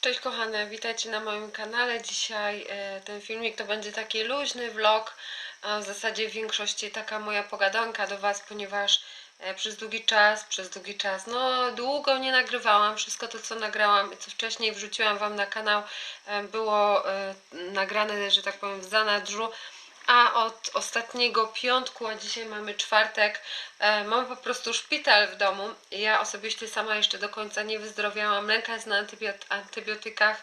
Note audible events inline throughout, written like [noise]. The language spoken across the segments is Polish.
Cześć kochane, witajcie na moim kanale. Dzisiaj e, ten filmik to będzie taki luźny vlog, a w zasadzie w większości taka moja pogadanka do Was, ponieważ e, przez długi czas, przez długi czas, no długo nie nagrywałam. Wszystko to co nagrałam i co wcześniej wrzuciłam Wam na kanał e, było nagrane, że tak powiem w zanadrzu. A od ostatniego piątku, a dzisiaj mamy czwartek, e, mam po prostu szpital w domu. Ja osobiście sama jeszcze do końca nie wyzdrowiałam. Lęka jest na antybiot- antybiotykach.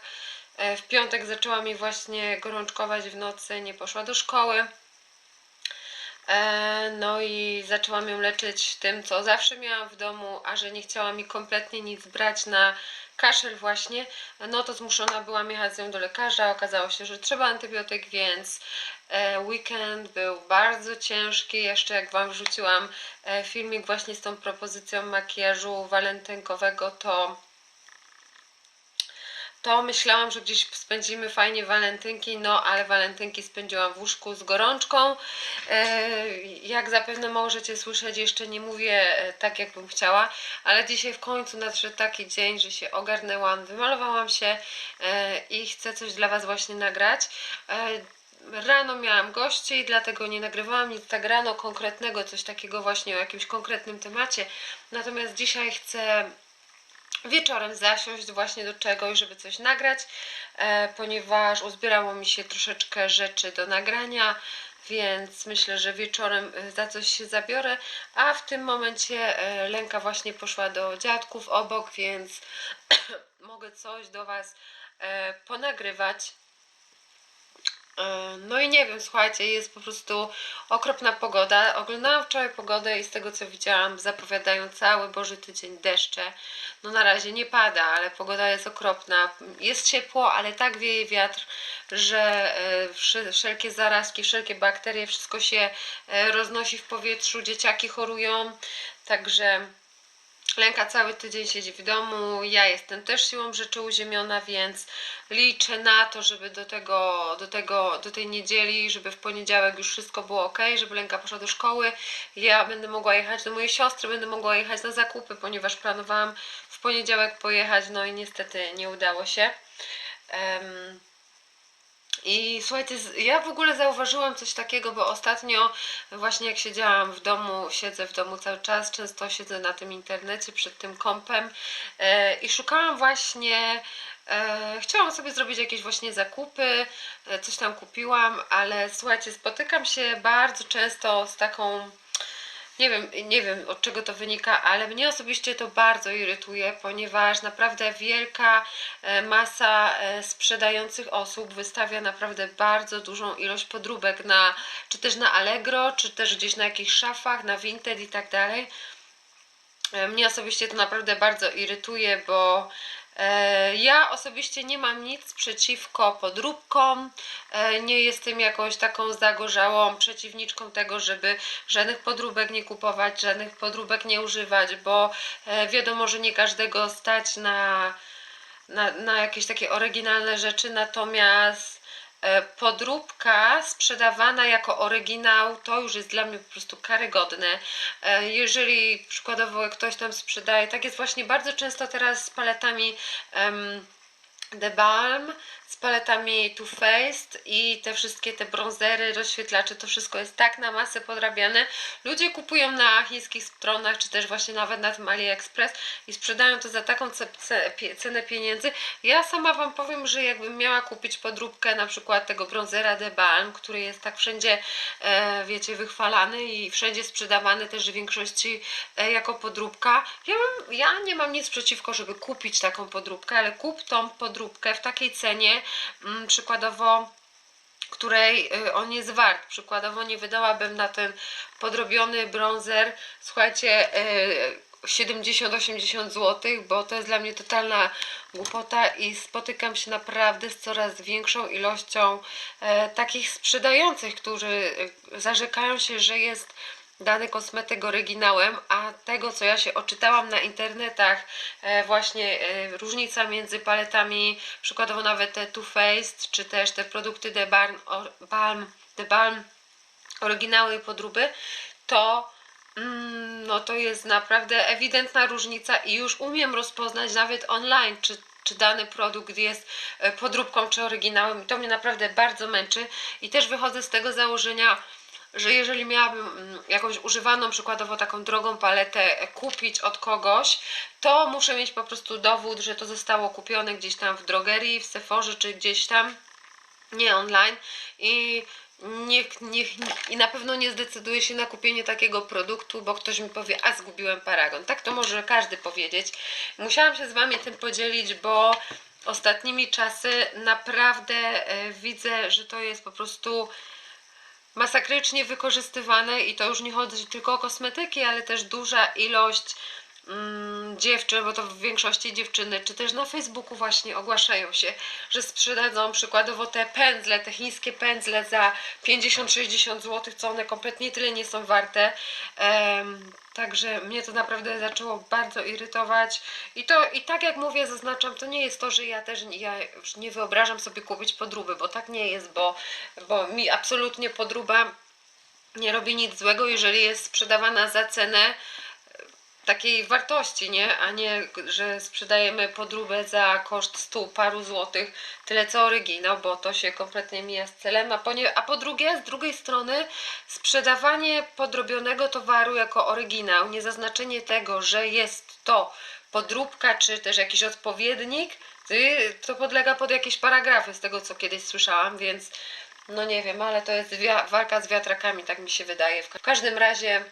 E, w piątek zaczęła mi właśnie gorączkować w nocy, nie poszła do szkoły. E, No i zaczęłam ją leczyć tym, co zawsze miałam w domu, a że nie chciała mi kompletnie nic brać na kaszel właśnie, no to zmuszona byłam jechać z nią do lekarza. Okazało się, że trzeba antybiotyk, więc weekend był bardzo ciężki. Jeszcze jak Wam wrzuciłam e, filmik właśnie z tą propozycją makijażu walentynkowego, to to myślałam, że gdzieś spędzimy fajnie walentynki, no ale walentynki spędziłam w łóżku z gorączką. E, Jak zapewne możecie słyszeć, jeszcze nie mówię e, tak, jakbym chciała, ale dzisiaj w końcu nadszedł taki dzień, że się ogarnęłam, wymalowałam się e, i chcę coś dla Was właśnie nagrać. Rano miałam gości, dlatego nie nagrywałam nic tak rano konkretnego, coś takiego właśnie o jakimś konkretnym temacie. Natomiast dzisiaj chcę wieczorem zasiąść właśnie do czegoś, żeby coś nagrać, e, ponieważ uzbierało mi się troszeczkę rzeczy do nagrania, więc myślę, że wieczorem e, za coś się zabiorę, a w tym momencie e, Lenka właśnie poszła do dziadków obok, więc [clears throat] mogę coś do Was ponagrywać. E, No i nie wiem, słuchajcie, jest po prostu okropna pogoda. Oglądałam wczoraj pogodę i z tego co widziałam, zapowiadają cały Boży tydzień deszcze. No na razie nie pada, ale pogoda jest okropna. Jest ciepło, ale tak wieje wiatr, że wsze- wszelkie zarazki, wszelkie bakterie, wszystko się e, roznosi w powietrzu, dzieciaki chorują. Także Lenka cały tydzień siedzi w domu, ja jestem też siłą rzeczy uziemiona, więc liczę na to, żeby do tego, do tego, do tej niedzieli, żeby w poniedziałek już wszystko było ok, żeby Lenka poszła do szkoły, ja będę mogła jechać do mojej siostry, będę mogła jechać na zakupy, ponieważ planowałam w poniedziałek pojechać, no i niestety nie udało się. Em, i słuchajcie, ja w ogóle zauważyłam coś takiego, bo ostatnio właśnie jak siedziałam w domu, siedzę w domu cały czas, często siedzę na tym internecie przed tym kompem e, i szukałam właśnie, e, chciałam sobie zrobić jakieś właśnie zakupy, e, coś tam kupiłam, ale słuchajcie, spotykam się bardzo często z taką nie wiem, nie wiem od czego to wynika, ale mnie osobiście to bardzo irytuje, ponieważ naprawdę wielka e, masa e, sprzedających osób wystawia naprawdę bardzo dużą ilość podróbek na, czy też na Allegro, czy też gdzieś na jakichś szafach, na Vinted i tak dalej. E, Mnie osobiście to naprawdę bardzo irytuje, bo ja osobiście nie mam nic przeciwko podróbkom. E, nie jestem jakąś taką zagorzałą przeciwniczką tego, żeby żadnych podróbek nie kupować, żadnych podróbek nie używać, bo e, wiadomo, że nie każdego stać na, na, na jakieś takie oryginalne rzeczy, natomiast e, podróbka sprzedawana jako oryginał to już jest dla mnie po prostu karygodne. E, Jeżeli przykładowo ktoś tam sprzedaje, tak jest właśnie bardzo często teraz z paletami em, The Balm, z paletami Too Faced i te wszystkie te bronzery, rozświetlacze, to wszystko jest tak na masę podrabiane. Ludzie kupują na chińskich stronach, czy też właśnie nawet na tym AliExpress i sprzedają to za taką cenę pieniędzy. Ja sama Wam powiem, że jakbym miała kupić podróbkę na przykład tego bronzera The Balm, który jest tak wszędzie, e, wiecie, wychwalany i wszędzie sprzedawany też w większości e, jako podróbka. Ja, mam, ja nie mam nic przeciwko, żeby kupić taką podróbkę, ale kup tą podróbkę w takiej cenie, przykładowo której y, on jest wart. Przykładowo nie wydałabym na ten podrobiony bronzer, słuchajcie, y, 70-80 zł, bo to jest dla mnie totalna głupota i spotykam się naprawdę z coraz większą ilością e, takich sprzedających, którzy e, zarzekają się, że jest dany kosmetyk oryginałem, a tego co ja się oczytałam na internetach, e, właśnie e, różnica między paletami, przykładowo nawet te Too Faced, czy też te produkty The Balm, Balm, The Balm oryginały i podróby, to mm, no to jest naprawdę ewidentna różnica i już umiem rozpoznać nawet online, czy czy dany produkt jest e, podróbką czy oryginałem. I to mnie naprawdę bardzo męczy. I też wychodzę z tego założenia, że jeżeli miałabym mm, jakąś używaną, przykładowo taką drogą paletę kupić od kogoś, to muszę mieć po prostu dowód, że to zostało kupione gdzieś tam w drogerii, w Sephorze czy gdzieś tam, nie online i niech, niech, i na pewno nie zdecyduję się na kupienie takiego produktu, bo ktoś mi powie, a zgubiłem paragon. Tak to może każdy powiedzieć. Musiałam się z Wami tym podzielić, bo ostatnimi czasy naprawdę e, widzę, że to jest po prostu masakrycznie wykorzystywane i to już nie chodzi tylko o kosmetyki, ale też duża ilość dziewczyn, bo to w większości dziewczyny, czy też na Facebooku właśnie ogłaszają się, że sprzedadzą przykładowo te pędzle, te chińskie pędzle za 50-60 zł, co one kompletnie tyle nie są warte. Em, Także mnie to naprawdę zaczęło bardzo irytować. I to i tak jak mówię, zaznaczam, to nie jest to, że ja też ja już nie wyobrażam sobie kupić podróby, bo tak nie jest, bo, bo mi absolutnie podróba nie robi nic złego, jeżeli jest sprzedawana za cenę takiej wartości, nie? A nie, że sprzedajemy podróbę za koszt stu paru złotych, tyle co oryginał, bo to się kompletnie mija z celem. A po, nie, a po drugie, z drugiej strony, sprzedawanie podrobionego towaru jako oryginał, niezaznaczenie tego, że jest to podróbka, czy też jakiś odpowiednik, y, to podlega pod jakieś paragrafy, z tego co kiedyś słyszałam, więc no nie wiem, ale to jest walka z wiatrakami, tak mi się wydaje. W każdym razie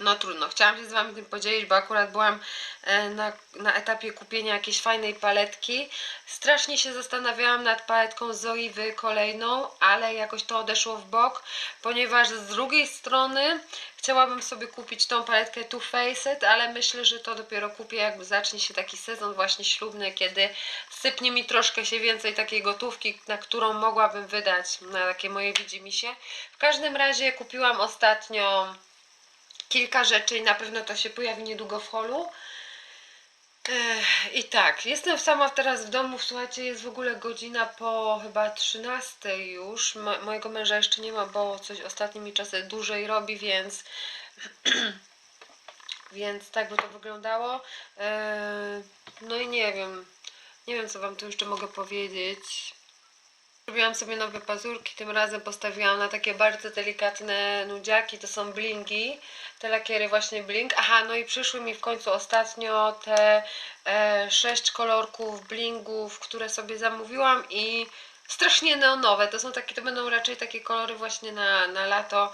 no trudno, chciałam się z Wami tym podzielić, bo akurat byłam e, na, na etapie kupienia jakiejś fajnej paletki. Strasznie się zastanawiałam nad paletką Zoiwy kolejną, ale jakoś to odeszło w bok, ponieważ z drugiej strony chciałabym sobie kupić tą paletkę Too Faced, ale myślę, że to dopiero kupię jak zacznie się taki sezon właśnie ślubny, kiedy sypnie mi troszkę się więcej takiej gotówki, na którą mogłabym wydać na takie moje widzimisię. W każdym razie kupiłam ostatnio kilka rzeczy i na pewno to się pojawi niedługo w holu. I tak, jestem sama teraz w domu, słuchajcie, jest w ogóle godzina po chyba 13 już. Mo mojego męża jeszcze nie ma, bo coś ostatnimi czasy dłużej robi, więc [clears throat] więc tak by to wyglądało. No i nie wiem, nie wiem co wam tu jeszcze mogę powiedzieć. Zrobiłam sobie nowe pazurki, tym razem postawiłam na takie bardzo delikatne nudziaki, to są blingi, te lakiery właśnie bling. Aha, no i przyszły mi w końcu ostatnio te e, sześć kolorków blingów, które sobie zamówiłam i strasznie neonowe, to są takie, to będą raczej takie kolory właśnie na, na lato,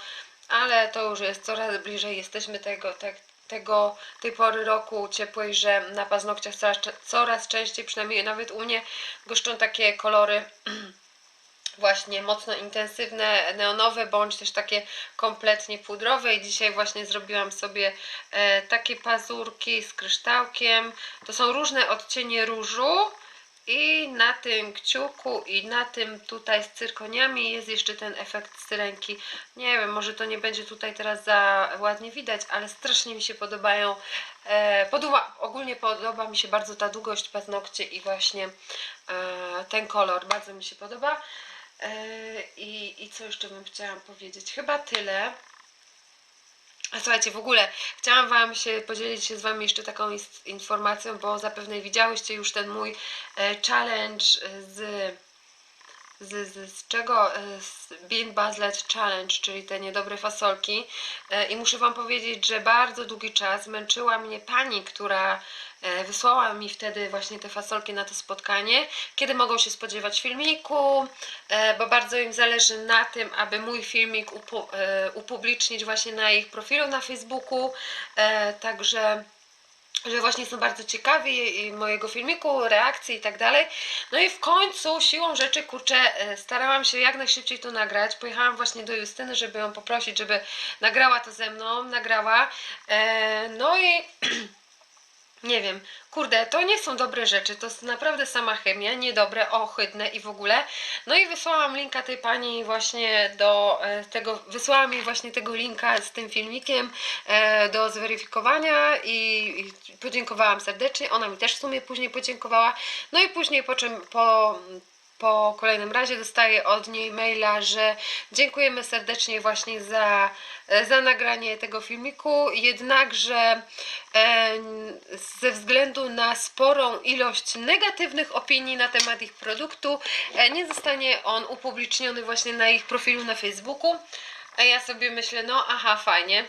ale to już jest coraz bliżej, jesteśmy tego, tak, tego, tej pory roku ciepłej, że na paznokciach coraz, coraz częściej, przynajmniej nawet u mnie, goszczą takie kolory [clears throat] właśnie mocno intensywne, neonowe, bądź też takie kompletnie pudrowe i dzisiaj właśnie zrobiłam sobie e, takie pazurki z kryształkiem. To są różne odcienie różu i na tym kciuku i na tym tutaj z cyrkoniami jest jeszcze ten efekt syrenki. Nie wiem, może to nie będzie tutaj teraz za ładnie widać, ale strasznie mi się podobają. E, podoba, ogólnie podoba mi się bardzo ta długość paznokci i właśnie e, ten kolor bardzo mi się podoba. E, I, I co jeszcze bym chciała powiedzieć? Chyba tyle. A słuchajcie, w ogóle chciałam Wam się podzielić się z Wami jeszcze taką informacją, bo zapewne widziałyście już ten mój e, challenge z z, z, z czego? E, Z Bean Bazlet Challenge, czyli te niedobre fasolki. E, I muszę Wam powiedzieć, że bardzo długi czas męczyła mnie pani, która e, wysłała mi wtedy właśnie te fasolki na to spotkanie, kiedy mogą się spodziewać filmiku, bo bardzo im zależy na tym, aby mój filmik upu- upublicznić właśnie na ich profilu na Facebooku. Także że właśnie są bardzo ciekawi mojego filmiku, reakcji i tak dalej. No i w końcu siłą rzeczy, kurczę, e, starałam się jak najszybciej to nagrać. Pojechałam właśnie do Justyny, żeby ją poprosić, żeby nagrała to ze mną, nagrała. E, no i [clears throat] nie wiem, kurde, to nie są dobre rzeczy, to jest naprawdę sama chemia, niedobre, ohydne i w ogóle. No i wysłałam linka tej pani właśnie do e, tego, wysłałam jej właśnie tego linka z tym filmikiem e, do zweryfikowania i, i podziękowałam serdecznie, ona mi też w sumie później podziękowała. No i później po czym po po kolejnym razie dostaję od niej maila, że dziękujemy serdecznie właśnie za, e, za nagranie tego filmiku, jednakże e, ze względu na sporą ilość negatywnych opinii na temat ich produktu e, nie zostanie on upubliczniony właśnie na ich profilu na Facebooku. A ja sobie myślę, no aha, fajnie.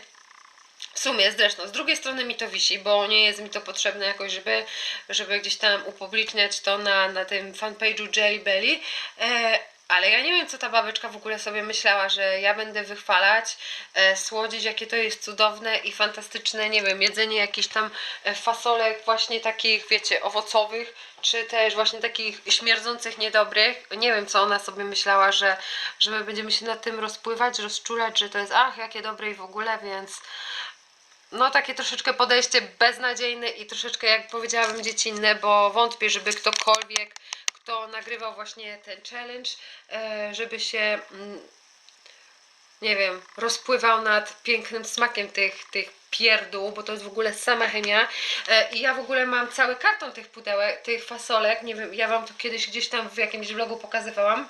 W sumie zresztą, z drugiej strony mi to wisi, bo nie jest mi to potrzebne jakoś, żeby, żeby gdzieś tam upubliczniać to na, na tym fanpage'u Jelly Belly. E, ale ja nie wiem, co ta babeczka w ogóle sobie myślała, że ja będę wychwalać, e, słodzić, jakie to jest cudowne i fantastyczne, nie wiem, jedzenie jakichś tam e, fasolek właśnie takich, wiecie, owocowych, czy też właśnie takich śmierdzących, niedobrych. Nie wiem, co ona sobie myślała, że, że my będziemy się nad tym rozpływać, rozczulać, że to jest ach, jakie dobre i w ogóle, więc no takie troszeczkę podejście beznadziejne i troszeczkę jak powiedziałabym dziecinne, bo wątpię, żeby ktokolwiek, kto nagrywał właśnie ten challenge, e, żeby się mm, nie wiem, rozpływał nad pięknym smakiem tych, tych pierdół, bo to jest w ogóle sama chemia. E, I ja w ogóle mam cały karton tych pudełek, tych fasolek, nie wiem, ja wam to kiedyś gdzieś tam w jakimś vlogu pokazywałam.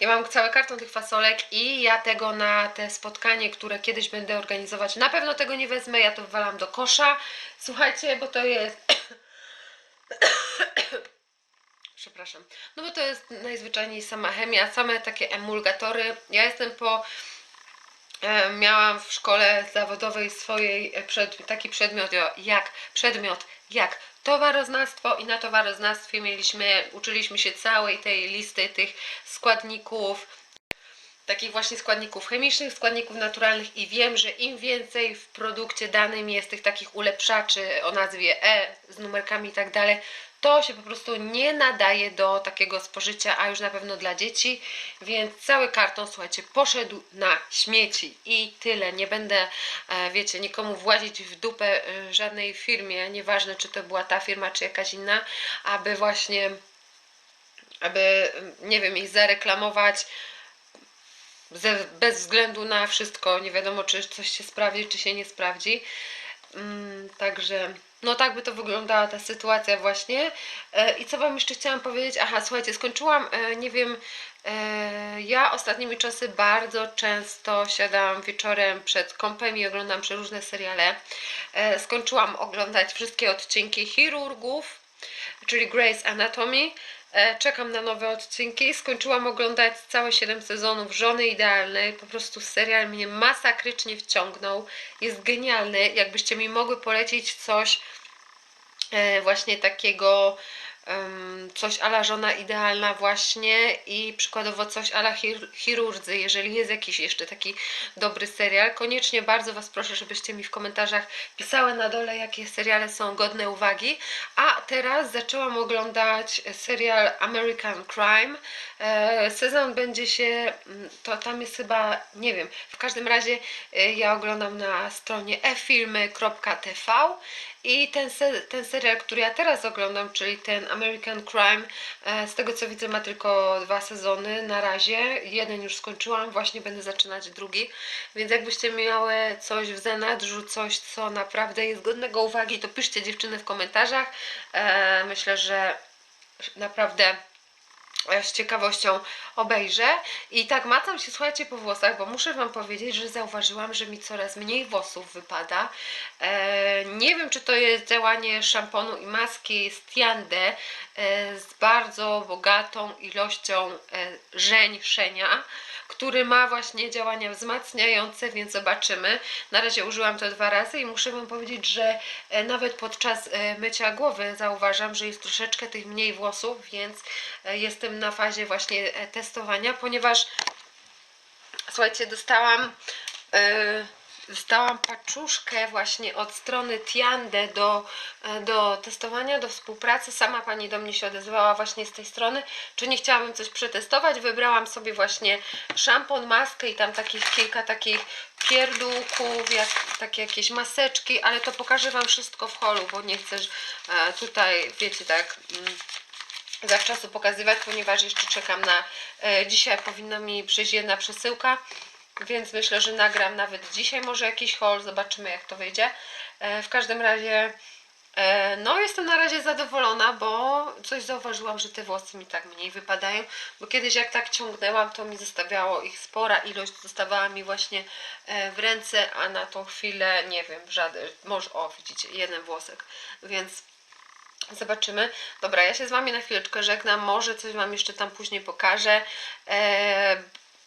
Ja mam cały karton tych fasolek i ja tego na te spotkanie, które kiedyś będę organizować, na pewno tego nie wezmę, ja to wwalam do kosza. Słuchajcie, bo to jest... [coughs] Przepraszam. No bo to jest najzwyczajniej sama chemia, same takie emulgatory. Ja jestem po... E, miałam w szkole zawodowej swojej e, przed, taki przedmiot jak przedmiot jak towaroznawstwo i na towaroznawstwie mieliśmy, uczyliśmy się całej tej listy tych składników, takich właśnie składników chemicznych, składników naturalnych i wiem, że im więcej w produkcie danym jest tych takich ulepszaczy o nazwie E z numerkami i tak dalej, to się po prostu nie nadaje do takiego spożycia, a już na pewno dla dzieci, więc cały karton, słuchajcie, poszedł na śmieci i tyle. Nie będę, e, wiecie, nikomu włazić w dupę e, żadnej firmie, nieważne czy to była ta firma, czy jakaś inna, aby właśnie, aby, nie wiem, ich zareklamować, bez względu na wszystko, nie wiadomo czy coś się sprawdzi, czy się nie sprawdzi. Mm, także no tak by to wyglądała ta sytuacja właśnie. E, I co Wam jeszcze chciałam powiedzieć? Aha, słuchajcie, skończyłam, e, nie wiem, e, ja ostatnimi czasy bardzo często siadam wieczorem przed kąpem i oglądam przeróżne seriale. Skończyłam oglądać wszystkie odcinki Chirurgów, czyli Grey's Anatomy. E, Czekam na nowe odcinki. Skończyłam oglądać całe 7 sezonów Żony Idealnej. Po prostu serial mnie masakrycznie wciągnął. Jest genialny. Jakbyście mi mogły polecić coś e, właśnie takiego coś ala żona idealna właśnie i przykładowo coś ala chir chirurdzy, jeżeli jest jakiś jeszcze taki dobry serial, koniecznie bardzo Was proszę, żebyście mi w komentarzach pisały na dole, jakie seriale są godne uwagi, a teraz zaczęłam oglądać serial American Crime, e, sezon będzie się, mm, to tam jest chyba, nie wiem, w każdym razie e, ja oglądam na stronie efilmy.tv i ten, se, ten serial, który ja teraz oglądam, czyli ten American Crime, e, z tego co widzę ma tylko dwa sezony na razie. Jeden już skończyłam, właśnie będę zaczynać drugi. Więc jakbyście miały coś w zanadrzu, coś co naprawdę jest godnego uwagi, to piszcie dziewczyny w komentarzach. E, myślę, że naprawdę z ciekawością obejrzę. I tak macam się, słuchajcie, po włosach, bo muszę Wam powiedzieć, że zauważyłam, że mi coraz mniej włosów wypada. E, nie wiem, czy to jest działanie szamponu i maski z Tiande e, z bardzo bogatą ilością e, żeń szenia, który ma właśnie działania wzmacniające, więc zobaczymy. Na razie użyłam to dwa razy i muszę Wam powiedzieć, że e, nawet podczas e, mycia głowy zauważam, że jest troszeczkę tych mniej włosów, więc e, jestem na fazie właśnie testowania, ponieważ słuchajcie, dostałam e, dostałam paczuszkę właśnie od strony Tiande do, e, do testowania, do współpracy. Sama pani do mnie się odezwała właśnie z tej strony, czy nie chciałabym coś przetestować. Wybrałam sobie właśnie szampon, maskę i tam takich kilka takich pierdółków, jak, takie jakieś maseczki, ale to pokażę Wam wszystko w holu, bo nie chcę e, tutaj, wiecie, tak... Mm, zawczasu pokazywać, ponieważ jeszcze czekam na. E, dzisiaj powinna mi przyjść jedna przesyłka, więc myślę, że nagram nawet dzisiaj może jakiś haul, zobaczymy jak to wyjdzie. E, w każdym razie E, No, jestem na razie zadowolona, bo coś zauważyłam, że te włosy mi tak mniej wypadają, bo kiedyś jak tak ciągnęłam, to mi zostawiało ich spora ilość, zostawała mi właśnie e, w ręce, a na tą chwilę, nie wiem, żaden, może, o widzicie, jeden włosek, więc zobaczymy. Dobra, ja się z Wami na chwileczkę żegnam, może coś Wam jeszcze tam później pokażę, e,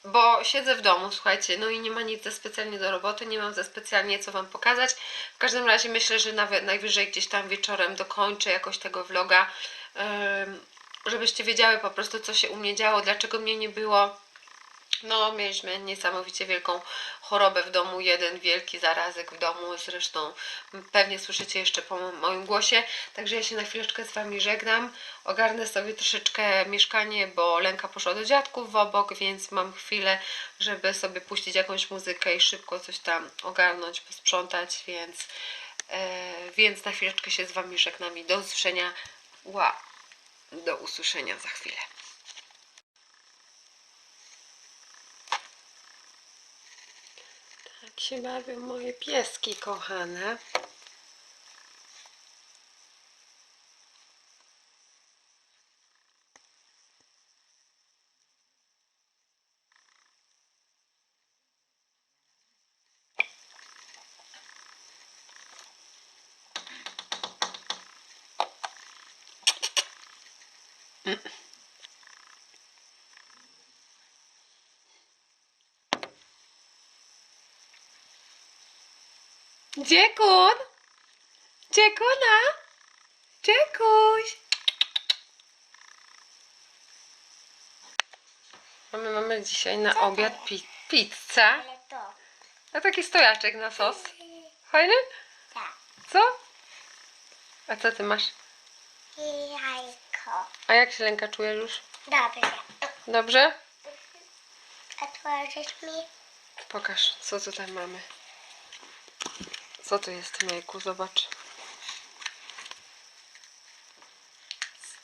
bo siedzę w domu, słuchajcie, no i nie ma nic za specjalnie do roboty, nie mam za specjalnie co Wam pokazać. W każdym razie myślę, że nawet najwyżej gdzieś tam wieczorem dokończę jakoś tego vloga, żebyście wiedziały po prostu co się u mnie działo, dlaczego mnie nie było. No, mieliśmy niesamowicie wielką chorobę w domu, jeden wielki zarazek w domu, zresztą pewnie słyszycie jeszcze po mo- moim głosie. Także ja się na chwileczkę z Wami żegnam. Ogarnę sobie troszeczkę mieszkanie, bo Lenka poszła do dziadków w obok, więc mam chwilę, żeby sobie puścić jakąś muzykę i szybko coś tam ogarnąć, posprzątać, więc, e, więc na chwileczkę się z Wami żegnam i do usłyszenia. Ła, do usłyszenia za chwilę. Się bawią moje pieski kochane. Dziekun! Dziekuna! Dziekuś! Mamy, mamy dzisiaj na obiad pi pizzę. Ale to. A taki stojaczek na sos. Fajny? Tak. Co? A co ty masz? Jajko. A jak się Lenka czujesz już? Dobrze. Dobrze? Otworzysz mi? Pokaż, co tutaj mamy. Co tu jest jajku? Zobacz.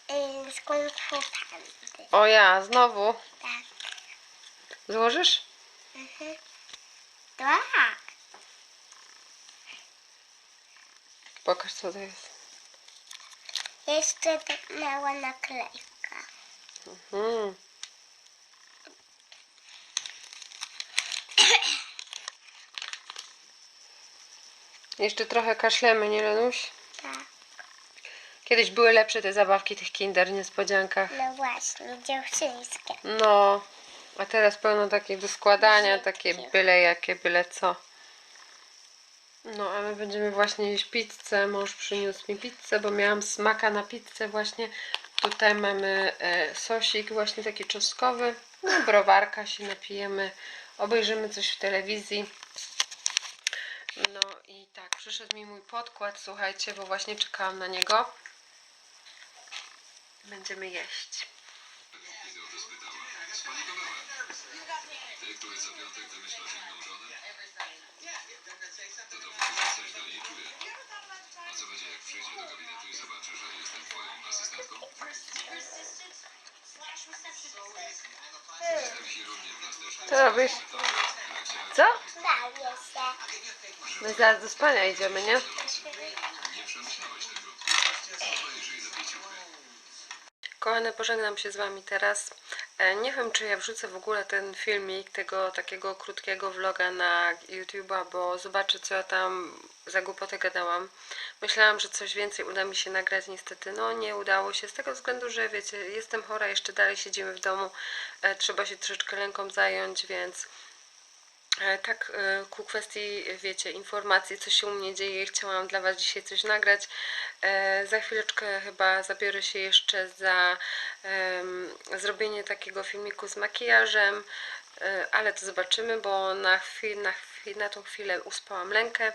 Yy, z. O ja, znowu. Tak. Złożysz? Mhm. Tak. Pokaż, co to jest. Jeszcze tak mała naklejka. Hmm. Jeszcze trochę kaszlemy, nie Lenuś? Tak. Kiedyś były lepsze te zabawki tych kinder niespodziankach. No właśnie, dziewczyńskie. No, a teraz pełno takich do składania, takie byle jakie, byle co. No, a my będziemy właśnie jeść pizzę. Mąż przyniósł mi pizzę, bo miałam smaka na pizzę właśnie. Tutaj mamy e, sosik właśnie taki czosnkowy. No, browarka się napijemy. Obejrzymy coś w telewizji. No przyszedł mi mój podkład, słuchajcie, bo właśnie czekałam na niego. Będziemy jeść. Co będzie, jak przyjdzie do gabinetu i zobaczy, że jestem twoją asystentką? Co robisz? Co? My zaraz do spania idziemy, nie? Kochane, pożegnam się z Wami teraz. E, Nie wiem, czy ja wrzucę w ogóle ten filmik tego takiego krótkiego vloga na YouTube'a, bo zobaczę, co ja tam za głupotę gadałam. Myślałam, że coś więcej uda mi się nagrać, niestety no nie udało się, z tego względu, że wiecie, jestem chora, jeszcze dalej siedzimy w domu, e, trzeba się troszeczkę ręką zająć, więc E, Tak, e, ku kwestii, wiecie, informacji, co się u mnie dzieje, chciałam dla Was dzisiaj coś nagrać. Za chwileczkę chyba zabiorę się jeszcze za zrobienie takiego filmiku z makijażem, ale to zobaczymy, bo na, chwil, na, chwil, na tą chwilę uspałam lękę.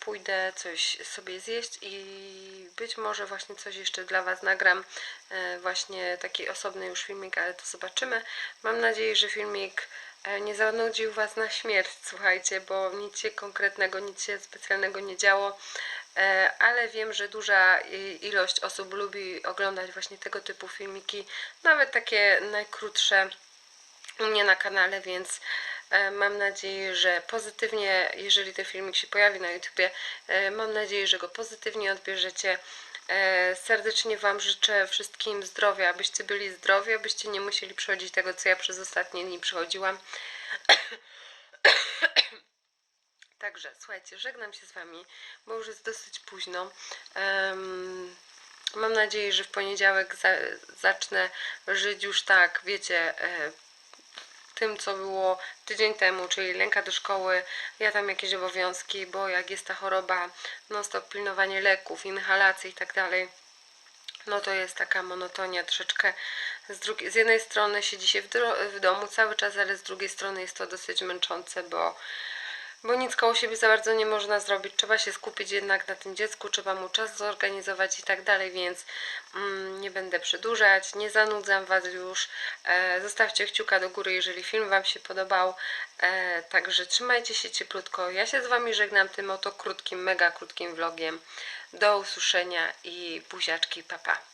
Pójdę coś sobie zjeść i być może właśnie coś jeszcze dla Was nagram. E, Właśnie taki osobny już filmik, ale to zobaczymy. Mam nadzieję, że filmik e, nie zanudził Was na śmierć, słuchajcie, bo nic się konkretnego, nic się specjalnego nie działo, E, ale wiem, że duża ilość osób lubi oglądać właśnie tego typu filmiki, nawet takie najkrótsze u mnie na kanale, więc Mam nadzieję, że pozytywnie, jeżeli ten filmik się pojawi na YouTubie, e, mam nadzieję, że go pozytywnie odbierzecie. E, Serdecznie Wam życzę wszystkim zdrowia, abyście byli zdrowi, abyście nie musieli przechodzić tego, co ja przez ostatnie dni przechodziłam. [coughs] Także słuchajcie, żegnam się z Wami, bo już jest dosyć późno. Em, mam nadzieję, że w poniedziałek za, zacznę żyć już tak, wiecie, e, tym, co było tydzień temu, czyli lęka do szkoły, ja tam jakieś obowiązki, bo jak jest ta choroba, non stop pilnowanie leków, inhalacji i tak dalej, no to jest taka monotonia troszeczkę. Z, drugiej, z jednej strony siedzi się w, w domu cały czas, ale z drugiej strony jest to dosyć męczące, bo bo nic koło siebie za bardzo nie można zrobić. Trzeba się skupić jednak na tym dziecku, trzeba mu czas zorganizować i tak dalej, więc mm, nie będę przedłużać, nie zanudzam Was już. E, zostawcie kciuka do góry, jeżeli film Wam się podobał. E, także trzymajcie się cieplutko. Ja się z Wami żegnam tym oto krótkim, mega krótkim vlogiem. Do usłyszenia i buziaczki, papa. Pa.